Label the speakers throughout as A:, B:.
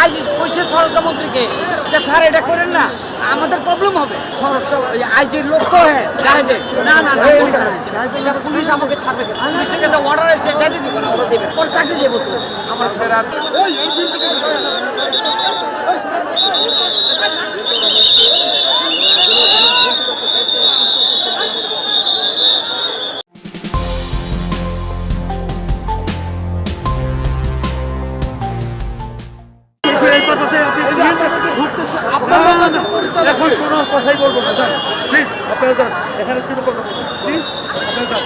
A: আইসি কইছে স্বরাষ্ট্রমন্ত্রীকে যে স্যার এটা করেন না, আমাদের প্রবলেম হবে। আইজির লোক তো হ্যাঁ না না না পুলিশ আমাকে কেন? পুলিশের কাছে অর্ডার এসে যাইতে দিব না ওরা দেবে পর চাকরি যাব তো আমার ছাড়া
B: এখন কোনো কথাই বলব না। প্লিজ আপনারা যান। এখানে প্লিজ আপনারা যান?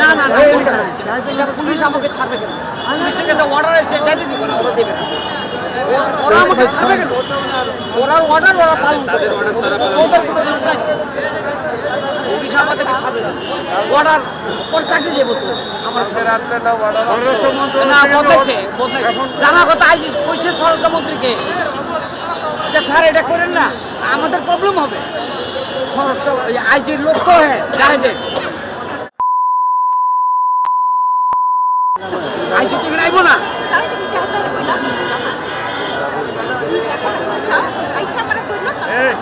A: না না পুলিশ আমাকে ছাড়বে কেন? পুলিশের কাছে অর্ডার এসে যাইতে দিব না ওরা দেবে না। ওরা আমাকে ছাড়বে কেন? ওরা অর্ডার ওরা পালন করে ওদের কোনো দোষ নাই। আমাকে ছাড়বে না। অর্ডার পর চাকরি যাব তো যে, স্যার, এটা করেন না, আমাদের প্রবলেম হবে। স্বরাষ্ট্র আইজির লোক তো হ্যাঁ যাই দে। আইজি তুই আইবো না
C: তাহলে তুমি যাও তাহলে কইলা এখন যাও আইসা আমারে কইলো তো
B: এই,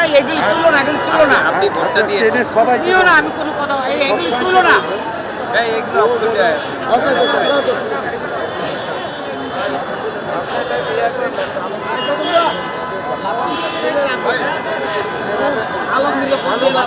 A: এই, এগুলি তুলো না এগুলি তুলো না।
B: ট্রেনের সবাই
A: নিও না আমি কোনো কথা এই এগুলি তুলো না। আলহামদুলিল্লাহ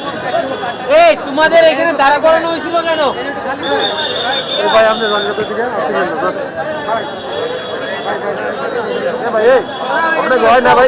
A: এই তোমাদের এখানে দাঁড়া করানো হয়েছিল কেন
B: ভাই আপনি। ভাই এই না ভাই